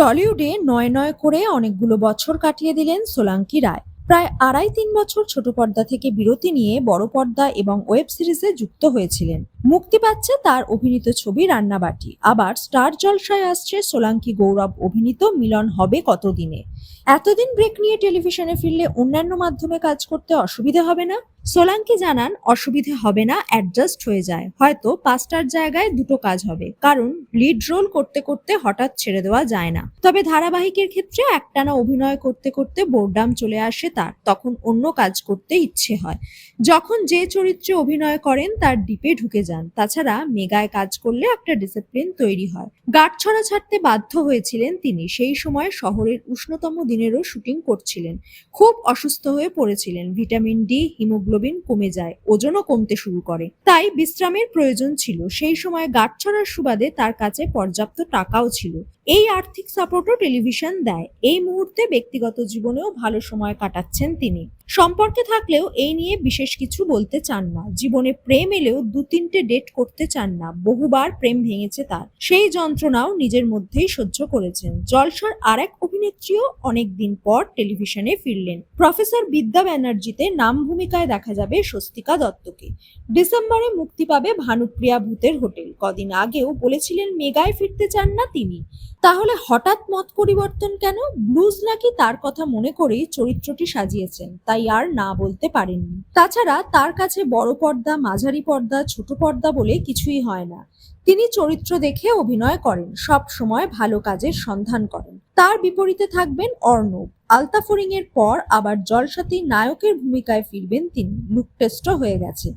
টলিউডে নয় নয় করে অনেকগুলো বছর কাটিয়ে দিলেন সোলাঙ্কি রায়। প্রায় আড়াই তিন বছর ছোট পর্দা থেকে বিরতি নিয়ে বড় পর্দা এবং ওয়েব সিরিজে যুক্ত হয়েছিলেন। মুক্তি পাচ্ছে তার অভিনীত ছবি রান্নাবাটি। আবার স্টার জলসায় আসছে সোলাঙ্কি গৌরব অভিনীত মিলন হবে কতদিনে। এতদিন ব্রেক নিয়ে টেলিভিশনে ফিরলে অন্যান্য মাধ্যমে কাজ করতে অসুবিধা হবে না? সোলাঙ্কি জানান, অসুবিধে হবে না অ্যাডজাস্ট হয়ে যায়। হয়তো পাঁচটার জায়গায় দুটো কাজ হবে। কারণ লিড রোল করতে করতে হঠাৎ ছেড়ে দেওয়া যায় না। তবে ধারাবাহিকের ক্ষেত্রে একটানা অভিনয় করতে করতে বোর্ডাম চলে আসে তার। তখন অন্য কাজ করতে ইচ্ছে হয়। যখন যে চরিত্রে অভিনয় করেন, তার ডিপে ঢুকে যান। তাছাড়া মেগায় কাজ করলে একটা ডিসিপ্লিন তৈরি হয়। গাঁটছড়া ছাড়তে বাধ্য হয়েছিলেন তিনি। সেই সময় শহরের উষ্ণতম দিনেরও শুটিং করছিলেন। খুব অসুস্থ হয়ে পড়েছিলেন। ভিটামিন ডি হিমোগ্লোবিন কমে যায়, ওজনও কমতে শুরু করে। তাই বিশ্রামের প্রয়োজন ছিল। সেই সময় গাঁটছড়ার সুবাদে তার কাছে পর্যাপ্ত টাকাও ছিল। এই আর্থিক সাপোর্টও টেলিভিশন দেয়। এই মুহূর্তে ব্যক্তিগত জীবনেও ভালো সময় কাটাচ্ছেন তিনি। সম্পর্কে থাকলেও এই নিয়ে বিশেষ কিছু বলতে চান না। জীবনে প্রেম এলেও দু তিনটে ডেট করতে চান না। বহুবার প্রেম ভেঙেছে তার। সেই যন্ত্রণাও নিজের মধ্যেই সহ্য করেছেন। জলসার আর এক অভিনেত্রীও অনেকদিন পর টেলিভিশনে ফিরলেন। প্রফেসর বিদ্যা ব্যানার্জিতে নাম ভূমিকায় দেখা যাবে স্বস্তিকা দত্তকে। ডিসেম্বরে মুক্তি পাবে ভানুপ্রিয়া ভূতের হোটেল। কদিন আগেও বলেছিলেন মেগায় ফিরতে চান না তিনি। তাহলে হঠাৎ মত পরিবর্তন কেন? ব্লুজ নাকি তার কথা মনে করেই চরিত্রটি সাজিয়েছেন। তাই আর না বলতে পারেননি। তাছাড়া তার কাছে বড় পর্দা, মাঝারি পর্দা, ছোট পর্দা বলে কিছুই হয় না। তিনি চরিত্র দেখে অভিনয় করেন, সব সময় ভালো কাজের সন্ধান করেন। তার বিপরীতে থাকবেন অর্ণব। আলতাফরিং এর পর আবার জলসাথী নায়কের ভূমিকায় ফিরবেন তিনি। লুক টেস্টও হয়ে গেছে।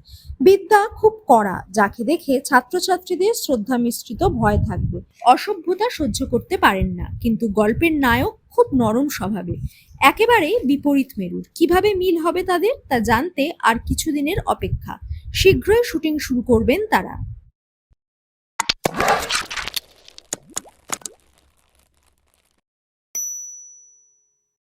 বিদ্যা খুব কড়া, যাকে দেখে ছাত্রছাত্রীদের শ্রদ্ধা মিশ্রিত ভয় থাকবে। অসভ্যতা সহ্য করতে পারেন না, কিন্তু গল্পের নায়ক খুব নরম স্বভাবে। একেবারে বিপরীত মেরুর। কীভাবে মিল হবে তাদের তা জানতে আর কিছুদিনের অপেক্ষা। শীঘ্রই শুটিং শুরু করবেন তারা।